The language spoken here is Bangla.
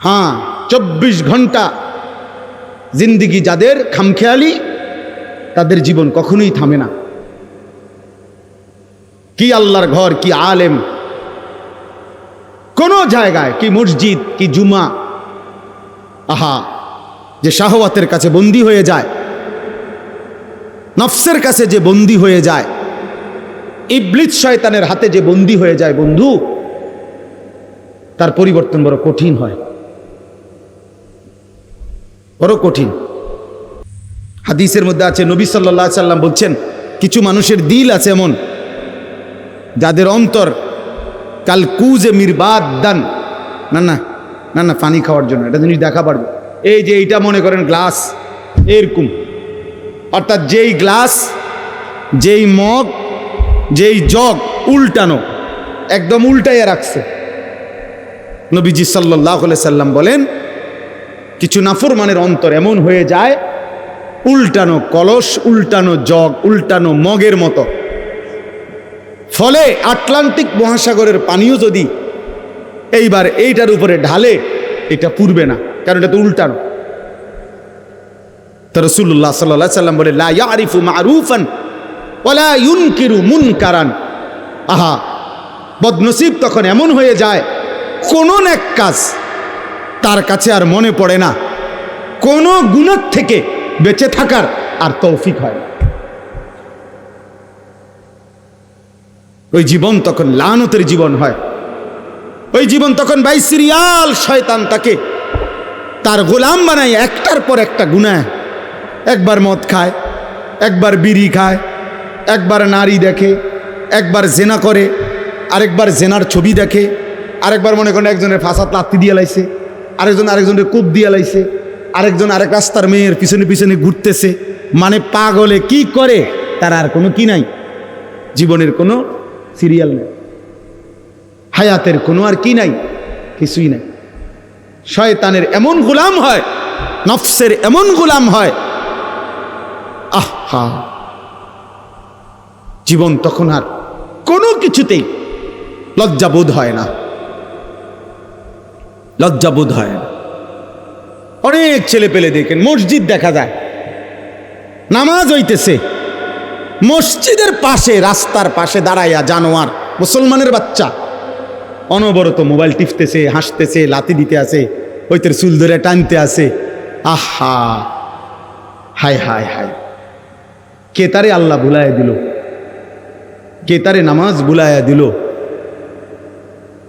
হ্যাঁ চব্বিশ ঘণ্টা জিন্দিগি যাদের খামখেয়ালি, তাদের জীবন কখনোই থামে না। কি আল্লাহর ঘর, কি আলেম। কোন জায়গায়, কি মসজিদ, কি জুমা, আহা, যে শাহওয়াতের কাছে বন্দী হয়ে যায়, নফসের কাছে যে বন্দী হয়ে যায় ইবলিত শয়তানের হাতে যে বন্দী হয়ে যায় বন্ধু, তার পরিবর্তন বড় কঠিন হয়। বড় কঠিন। হাদিসের মধ্যে আছে, নবী সাল্লাহ সাল্লাম বলছেন, কিছু মানুষের দিল আছে এমন, যাদের অন্তর কাল কুজে মিরবাদ দান। না না না না, পানি খাওয়ার জন্য, এটা জিনিস দেখা পারবে। এই যে এইটা মনে করেন গ্লাস, এরকম। অর্থাৎ যেই গ্লাস, যেই মগ, যেই জগ উল্টানো, একদম উল্টাইয়া রাখছে। নবীজি সাল্লাহ সাল্লাম বলেন কিছু নাফরমানের অন্তর এমন হয়ে যায়, উল্টানো কলস, উল্টানো জগ, উল্টানো মগের মতো। ফলে আটলান্টিক মহাসাগরের পানিও যদি এইবার এইটার উপরে ঢালে, এটা পুরবে না, কারণ এটা তো উল্টানো। তো রসুল্লাহ সাল্লাহ সাল্লাম বলে, লা ইয়ারিফু মারুফান ওলা ইউনকিরু মুনকারান। আহা, বদনসিব তখন এমন হয়ে যায়, কোনো এক কাজ তার কাছে আর মনে পড়ে না। কোনো গুণের থেকে বেঁচে থাকার আর তৌফিক হয় না। ওই জীবন তখন লানতের জীবন হয়। ওই জীবন তখন ভাই সিরিয়াল শয়তান তাকে তার গোলাম বানায় একটার পর একটা গুনায়। একবার মদ খায়, একবার বিড়ি খায়, একবার নারী দেখে, একবার জেনা করে, আরেকবার জেনার ছবি দেখে, আরেকবার মনে করেন একজনের ফাঁসাত লাত্তি দিয়ে লাইছে। আরেকজন আরেকজনের কূপ দিয়ে লাইছে, আরেকজন আরেক রাস্তার মেয়ের পিছনে পিছনে ঘুরতেছে। মানে পাগলে কি করে? তার আর কোনো কি নাই। জীবনের কোনো সিরিয়াল নেই। হায়াতের কোনো আর কি নাই? কিছুই নাই। শয়তানের এমন গোলাম হয়, নফসের এমন গোলাম হয়। আহা! জীবন তখন আর কোনো কিছুতেই লজ্জাবোধ হয় না। লজ্জাবোধ হয়। অনেক ছেলে পেলে দেখেন, মসজিদ দেখা যায়। নামাজ হইতেছে। মসজিদের পাশে, রাস্তার পাশে দাঁড়াইয়া জানোয়ার, মুসলমানের বাচ্চা। অনবরত মোবাইল টিপতেছে, হাসতেছে লাতি দিতে আছে হইতের চুল ধরে টানতে আছে। আহা! হায় হায় হায়! কে তারে আল্লাহ ভুলাইয়া দিল? কে তারে নামাজ ভুলাইয়া দিল?